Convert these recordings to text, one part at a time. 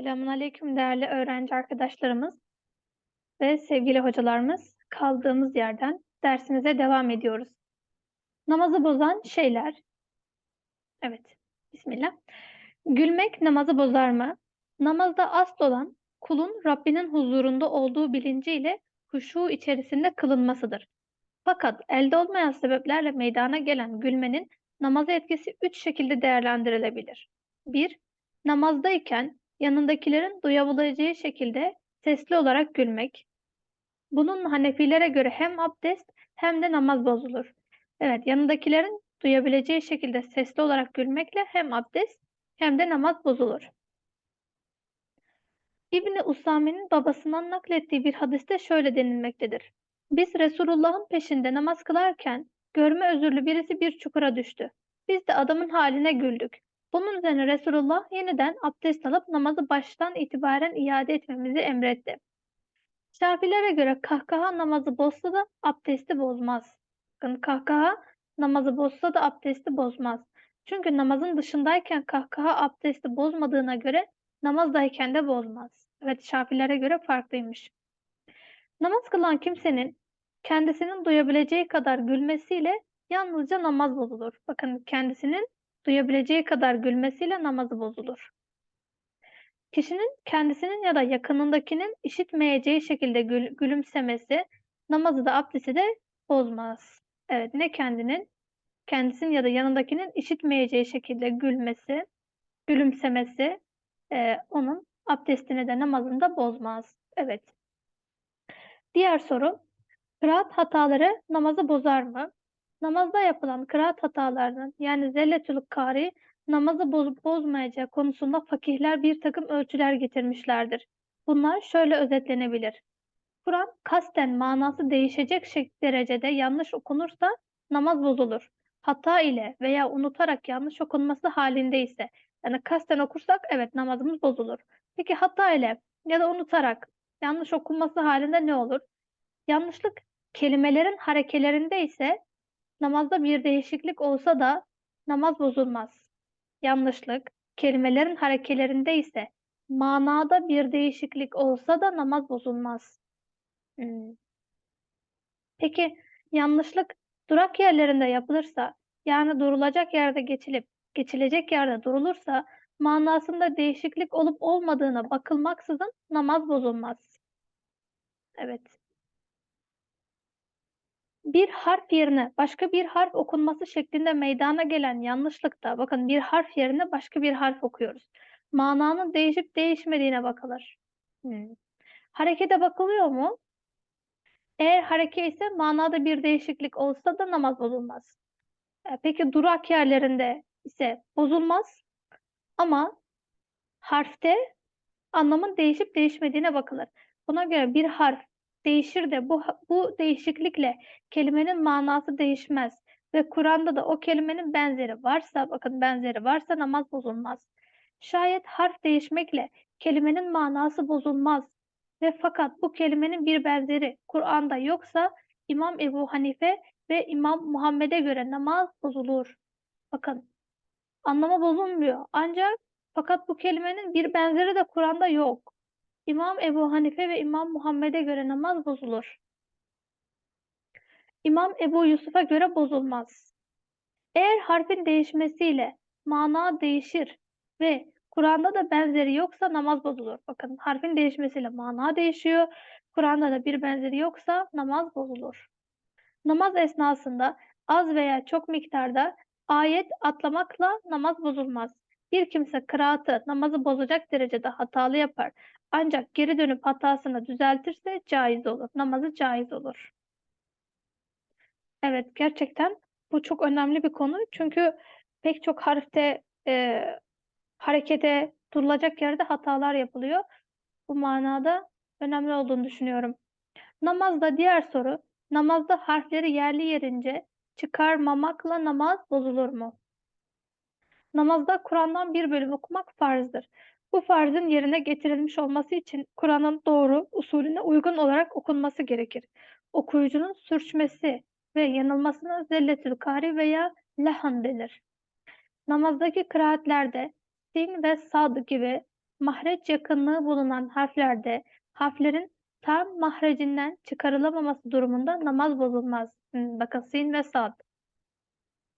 Selamünaleyküm değerli öğrenci arkadaşlarımız ve sevgili hocalarımız. Kaldığımız yerden dersimize devam ediyoruz. Namazı bozan şeyler. Evet, bismillah. Gülmek namazı bozar mı? Namazda asıl olan kulun Rabbinin huzurunda olduğu bilinciyle huşu içerisinde kılınmasıdır. Fakat elde olmayan sebeplerle meydana gelen gülmenin namaza etkisi üç şekilde değerlendirilebilir. 1. Namazdayken yanındakilerin duyabileceği şekilde sesli olarak gülmek. Bunun Hanefilere göre hem abdest hem de namaz bozulur. Evet, yanındakilerin duyabileceği şekilde sesli olarak gülmekle hem abdest hem de namaz bozulur. İbni Usame'nin babasından naklettiği bir hadiste şöyle denilmektedir. Biz Resulullah'ın peşinde namaz kılarken görme özürlü birisi bir çukura düştü. Biz de adamın haline güldük. Bunun üzerine Resulullah yeniden abdest alıp namazı baştan itibaren iade etmemizi emretti. Şafilere göre kahkaha namazı bozsa da abdesti bozmaz. Bakın kahkaha namazı bozsa da abdesti bozmaz. Çünkü namazın dışındayken kahkaha abdesti bozmadığına göre namazdayken de bozmaz. Evet Şafilere göre farklıymış. Namaz kılan kimsenin kendisinin duyabileceği kadar gülmesiyle yalnızca namaz bozulur. Bakın kendisinin duyabileceği kadar gülmesiyle namazı bozulur. Kişinin kendisinin ya da yakınındakinin işitmeyeceği şekilde gül, gülümsemesi namazı da abdesti de bozmaz. Evet ne kendinin kendisinin ya da yanındakinin işitmeyeceği şekilde gülmesi, gülümsemesi e, onun abdestini de namazını da bozmaz. Evet. Diğer soru. Kıraat hataları namazı bozar mı? Namazda yapılan kıraat hatalarının yani zelletül kari namazı bozup bozmayacağı konusunda fakihler bir takım ölçüler getirmişlerdir. Bunlar şöyle özetlenebilir. Kur'an kasten manası değişecek derecede yanlış okunursa namaz bozulur. Hata ile veya unutarak yanlış okunması halinde ise yani kasten okursak evet namazımız bozulur. Peki hata ile ya da unutarak yanlış okunması halinde ne olur? Yanlışlık kelimelerin harekelerinde ise namazda bir değişiklik olsa da namaz bozulmaz. Yanlışlık kelimelerin harekelerinde ise manada bir değişiklik olsa da namaz bozulmaz. Hmm. Peki yanlışlık durak yerlerinde yapılırsa yani durulacak yerde geçilip geçilecek yerde durulursa manasında değişiklik olup olmadığına bakılmaksızın namaz bozulmaz. Evet. Bir harf yerine başka bir harf okunması şeklinde meydana gelen yanlışlıkta bakın bir harf yerine başka bir harf okuyoruz. Mananın değişip değişmediğine bakılır. Hmm. Harekete bakılıyor mu? Eğer hareket ise manada bir değişiklik olsa da namaz bozulmaz. E, peki durak yerlerinde ise bozulmaz. Ama harfte anlamın değişip değişmediğine bakılır. Buna göre bir harf değişir de bu, bu değişiklikle kelimenin manası değişmez. Ve Kur'an'da da o kelimenin benzeri varsa, bakın benzeri varsa namaz bozulmaz. Şayet harf değişmekle kelimenin manası bozulmaz ve fakat bu kelimenin bir benzeri Kur'an'da yoksa İmam Ebu Hanife ve İmam Muhammed'e göre namaz bozulur. Bakın anlamı bozulmuyor. Ancak fakat bu kelimenin bir benzeri de Kur'an'da yok. İmam Ebu Hanife ve İmam Muhammed'e göre namaz bozulur. İmam Ebu Yusuf'a göre bozulmaz. Eğer harfin değişmesiyle mana değişir ve Kur'an'da da benzeri yoksa namaz bozulur. Bakın harfin değişmesiyle mana değişiyor. Kur'an'da da bir benzeri yoksa namaz bozulur. Namaz esnasında az veya çok miktarda ayet atlamakla namaz bozulmaz. Bir kimse kıraatı namazı bozacak derecede hatalı yapar. Ancak geri dönüp hatasını düzeltirse caiz olur. Namazı caiz olur. Evet gerçekten bu çok önemli bir konu. Çünkü pek çok harfte e, harekete durulacak yerde hatalar yapılıyor. Bu manada önemli olduğunu düşünüyorum. Namazda diğer soru. Namazda harfleri yerli yerince çıkarmamakla namaz bozulur mu? Namazda Kur'an'dan bir bölüm okumak farzdır. Bu farzın yerine getirilmiş olması için Kur'an'ın doğru, usulüne uygun olarak okunması gerekir. Okuyucunun sürçmesi ve yanılmasına zelletül kari veya lehan denir. Namazdaki kıraatlerde sin ve sad gibi Mahreç yakınlığı bulunan harflerde harflerin tam mahrecinden çıkarılamaması durumunda namaz bozulmaz. Hmm, Bakın sin ve sad.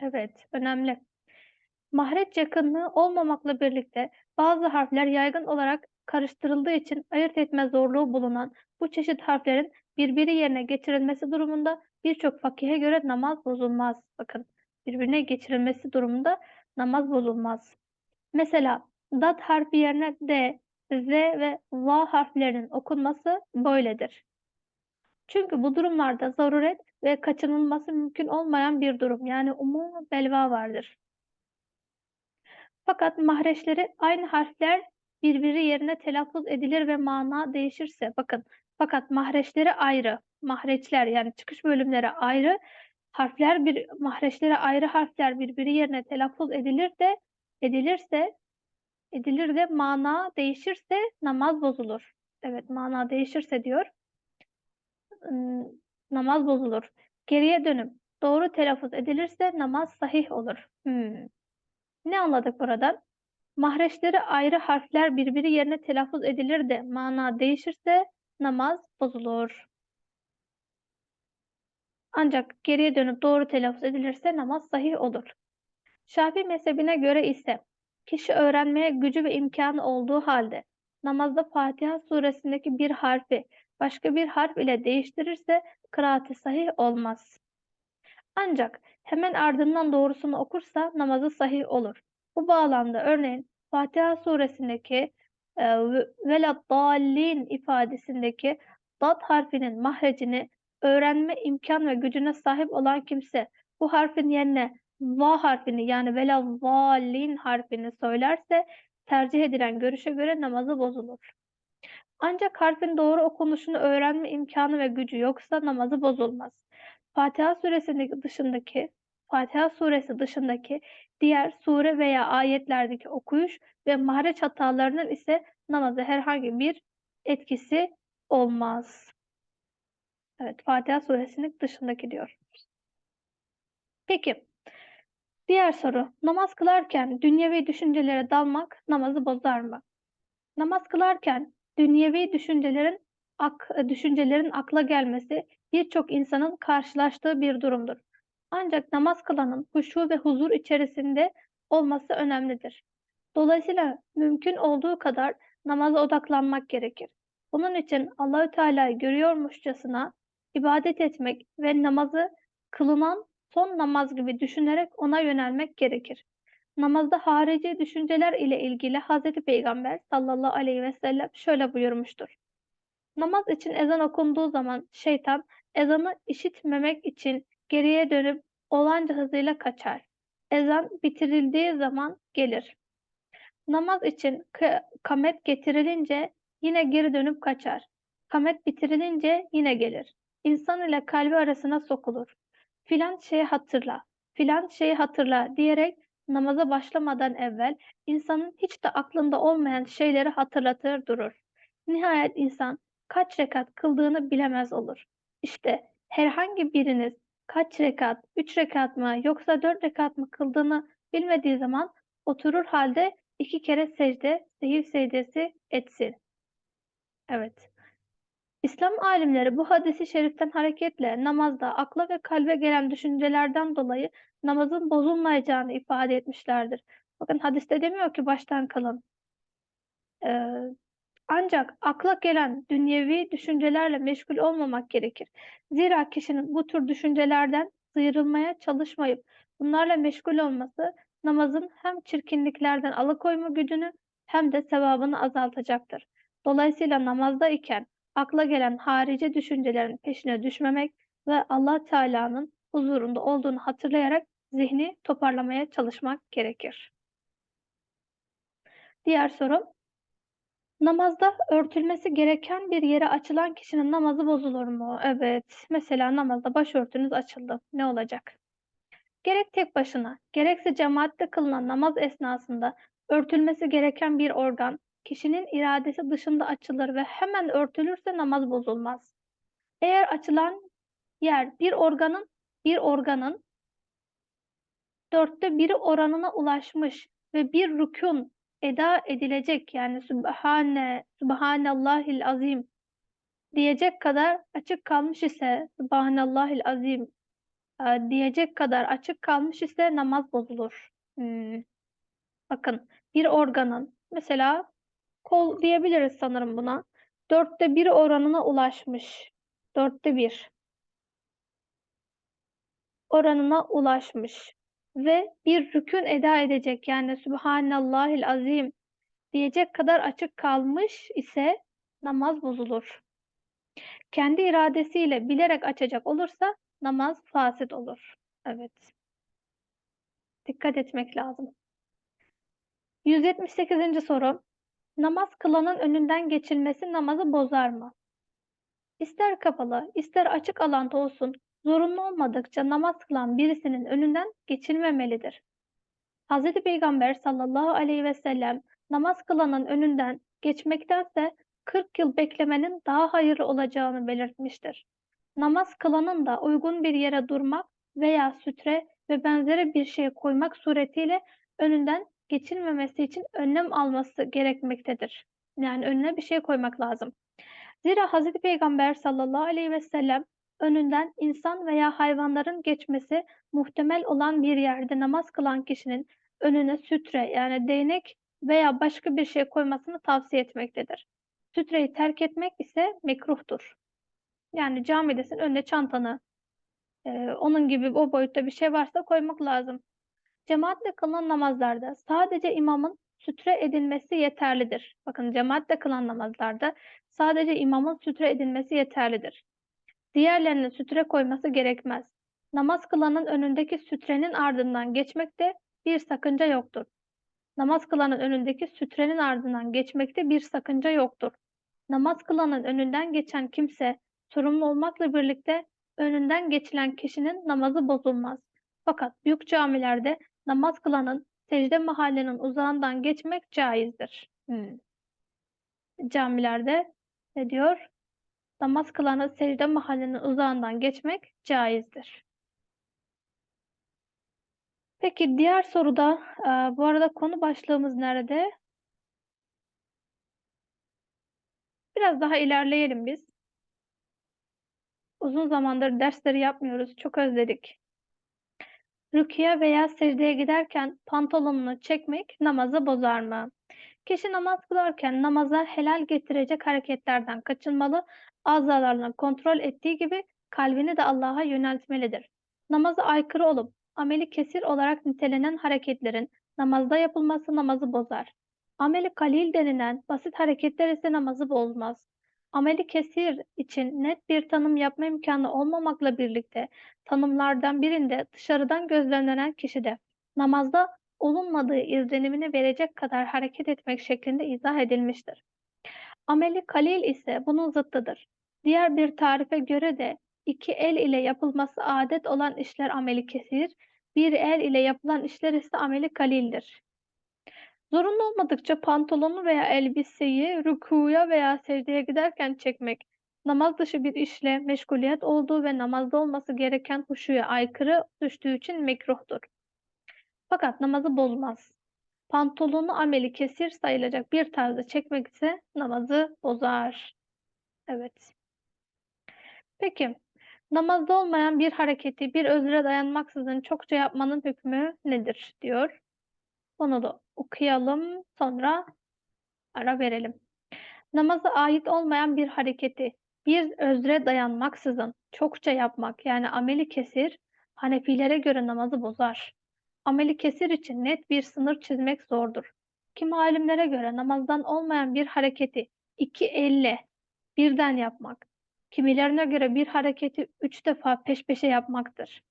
Evet, önemli. Mahreç yakınlığı olmamakla birlikte bazı harfler yaygın olarak karıştırıldığı için ayırt etme zorluğu bulunan bu çeşit harflerin birbiri yerine geçirilmesi durumunda birçok fakihe göre namaz bozulmaz. Bakın, birbirine geçirilmesi durumunda namaz bozulmaz. Mesela dat harfi yerine d, z ve va harflerinin okunması böyledir. Çünkü bu durumlarda zaruret ve kaçınılması mümkün olmayan bir durum yani umum belva vardır. Fakat mahreçleri aynı harfler birbiri yerine telaffuz edilir ve mana değişirse bakın fakat mahreçleri ayrı mahreçler yani çıkış bölümleri ayrı harfler bir mahreçleri ayrı harfler birbiri yerine telaffuz edilir de edilirse edilir de mana değişirse namaz bozulur. Evet mana değişirse diyor. Namaz bozulur. Geriye dönüp doğru telaffuz edilirse namaz sahih olur. Hmm. Ne anladık buradan? Mahreçleri ayrı harfler birbiri yerine telaffuz edilir de mana değişirse namaz bozulur. Ancak geriye dönüp doğru telaffuz edilirse namaz sahih olur. Şafii mezhebine göre ise kişi öğrenmeye gücü ve imkanı olduğu halde namazda Fatiha suresindeki bir harfi başka bir harf ile değiştirirse kıraati sahih olmaz. Ancak hemen ardından doğrusunu okursa namazı sahih olur. Bu bağlamda örneğin Fatiha suresindeki e, veladdallin ifadesindeki dat harfinin mahrecini öğrenme imkan ve gücüne sahip olan kimse bu harfin yerine va harfini yani veladdallin harfini söylerse tercih edilen görüşe göre namazı bozulur. Ancak harfin doğru okunuşunu öğrenme imkanı ve gücü yoksa namazı bozulmaz. Fatiha suresindeki dışındaki Fatiha suresi dışındaki diğer sure veya ayetlerdeki okuyuş ve mahreç hatalarının ise namaza herhangi bir etkisi olmaz. Evet, Fatiha suresinin dışındaki diyor. Peki, diğer soru. Namaz kılarken dünyevi düşüncelere dalmak namazı bozar mı? Namaz kılarken dünyevi düşüncelerin ak, düşüncelerin akla gelmesi birçok insanın karşılaştığı bir durumdur. Ancak namaz kılanın huşu ve huzur içerisinde olması önemlidir. Dolayısıyla mümkün olduğu kadar namaza odaklanmak gerekir. Bunun için Allahü Teala'yı görüyormuşçasına ibadet etmek ve namazı kılınan son namaz gibi düşünerek ona yönelmek gerekir. Namazda harici düşünceler ile ilgili Hazreti Peygamber sallallahu aleyhi ve sellem şöyle buyurmuştur. Namaz için ezan okunduğu zaman şeytan ezanı işitmemek için geriye dönüp olanca hızıyla kaçar. Ezan bitirildiği zaman gelir. Namaz için kamet getirilince yine geri dönüp kaçar. Kamet bitirilince yine gelir. İnsan ile kalbi arasına sokulur. Filan şeyi hatırla, filan şeyi hatırla diyerek namaza başlamadan evvel insanın hiç de aklında olmayan şeyleri hatırlatır durur. Nihayet insan kaç rekat kıldığını bilemez olur. İşte herhangi biriniz kaç rekat, üç rekat mı yoksa dört rekat mı kıldığını bilmediği zaman oturur halde iki kere secde, sehir secdesi etsin. Evet. İslam alimleri bu hadisi şeriften hareketle namazda akla ve kalbe gelen düşüncelerden dolayı namazın bozulmayacağını ifade etmişlerdir. Bakın hadiste demiyor ki baştan kılın. Ee, ancak akla gelen dünyevi düşüncelerle meşgul olmamak gerekir. Zira kişinin bu tür düşüncelerden sıyrılmaya çalışmayıp bunlarla meşgul olması namazın hem çirkinliklerden alıkoyma gücünü hem de sevabını azaltacaktır. Dolayısıyla namazda iken akla gelen harici düşüncelerin peşine düşmemek ve Allah Teala'nın huzurunda olduğunu hatırlayarak zihni toparlamaya çalışmak gerekir. Diğer soru. Namazda örtülmesi gereken bir yere açılan kişinin namazı bozulur mu? Evet. Mesela namazda başörtünüz açıldı. Ne olacak? Gerek tek başına, gerekse cemaatte kılınan namaz esnasında örtülmesi gereken bir organ kişinin iradesi dışında açılır ve hemen örtülürse namaz bozulmaz. Eğer açılan yer bir organın bir organın dörtte biri oranına ulaşmış ve bir rükun eda edilecek yani Sübhane, Sübhanallahil azim diyecek kadar açık kalmış ise Sübhanallahil azim e, diyecek kadar açık kalmış ise namaz bozulur. Hmm. Bakın bir organın mesela kol diyebiliriz sanırım buna. Dörtte bir oranına ulaşmış. Dörtte bir oranına ulaşmış ve bir rükün eda edecek yani Sübhanallahil azim diyecek kadar açık kalmış ise namaz bozulur. Kendi iradesiyle bilerek açacak olursa namaz fasit olur. Evet. Dikkat etmek lazım. 178. soru. Namaz kılanın önünden geçilmesi namazı bozar mı? İster kapalı, ister açık alanda olsun, zorunlu olmadıkça namaz kılan birisinin önünden geçilmemelidir. Hz. Peygamber sallallahu aleyhi ve sellem namaz kılanın önünden geçmektense 40 yıl beklemenin daha hayırlı olacağını belirtmiştir. Namaz kılanın da uygun bir yere durmak veya sütre ve benzeri bir şey koymak suretiyle önünden geçilmemesi için önlem alması gerekmektedir. Yani önüne bir şey koymak lazım. Zira Hz. Peygamber sallallahu aleyhi ve sellem önünden insan veya hayvanların geçmesi muhtemel olan bir yerde namaz kılan kişinin önüne sütre yani değnek veya başka bir şey koymasını tavsiye etmektedir. Sütreyi terk etmek ise mekruhtur. Yani camidesin önüne çantanı, e, onun gibi o boyutta bir şey varsa koymak lazım. Cemaatle kılınan namazlarda sadece imamın sütre edilmesi yeterlidir. Bakın cemaatle kılan namazlarda sadece imamın sütre edilmesi yeterlidir. Diğerlerinin sütre koyması gerekmez. Namaz kılanın önündeki sütrenin ardından geçmekte bir sakınca yoktur. Namaz kılanın önündeki sütrenin ardından geçmekte bir sakınca yoktur. Namaz kılanın önünden geçen kimse sorumlu olmakla birlikte önünden geçilen kişinin namazı bozulmaz. Fakat büyük camilerde namaz kılanın secde mahallenin uzağından geçmek caizdir. Hmm. Camilerde ne diyor? Namaz kılanın secde mahallenin uzağından geçmek caizdir. Peki diğer soruda, e, bu arada konu başlığımız nerede? Biraz daha ilerleyelim biz. Uzun zamandır dersleri yapmıyoruz. Çok özledik. Rüküye veya secdeye giderken pantolonunu çekmek namazı bozar mı? Kişi namaz kılarken namaza helal getirecek hareketlerden kaçınmalı, azalarını kontrol ettiği gibi kalbini de Allah'a yöneltmelidir. Namaza aykırı olup ameli kesir olarak nitelenen hareketlerin namazda yapılması namazı bozar. Ameli kalil denilen basit hareketler ise namazı bozmaz. Ameli kesir için net bir tanım yapma imkanı olmamakla birlikte tanımlardan birinde dışarıdan gözlemlenen kişide namazda olunmadığı izlenimini verecek kadar hareket etmek şeklinde izah edilmiştir. Ameli kalil ise bunun zıttıdır. Diğer bir tarife göre de iki el ile yapılması adet olan işler ameli kesir, bir el ile yapılan işler ise ameli kalildir. Zorunlu olmadıkça pantolonu veya elbiseyi rükuya veya secdeye giderken çekmek, namaz dışı bir işle meşguliyet olduğu ve namazda olması gereken huşuya aykırı düştüğü için mekruhtur. Fakat namazı bozmaz. Pantolonu ameli kesir sayılacak bir tarzda çekmek ise namazı bozar. Evet. Peki, namazda olmayan bir hareketi bir özre dayanmaksızın çokça yapmanın hükmü nedir diyor. Onu da okuyalım, sonra ara verelim. Namaza ait olmayan bir hareketi bir özre dayanmaksızın çokça yapmak yani ameli kesir, Hanefilere göre namazı bozar. Ameli kesir için net bir sınır çizmek zordur. Kim alimlere göre namazdan olmayan bir hareketi iki elle birden yapmak, kimilerine göre bir hareketi üç defa peş peşe yapmaktır.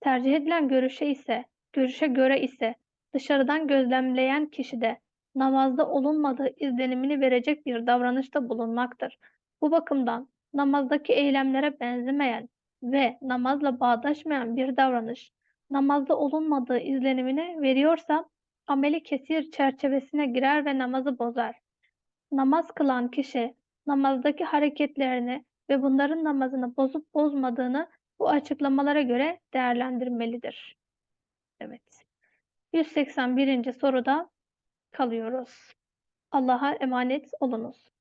Tercih edilen görüşe ise, görüşe göre ise dışarıdan gözlemleyen kişide namazda olunmadığı izlenimini verecek bir davranışta bulunmaktır. Bu bakımdan namazdaki eylemlere benzemeyen ve namazla bağdaşmayan bir davranış namazda olunmadığı izlenimini veriyorsa ameli kesir çerçevesine girer ve namazı bozar. Namaz kılan kişi namazdaki hareketlerini ve bunların namazını bozup bozmadığını bu açıklamalara göre değerlendirmelidir. Evet. 181. soruda kalıyoruz. Allah'a emanet olunuz.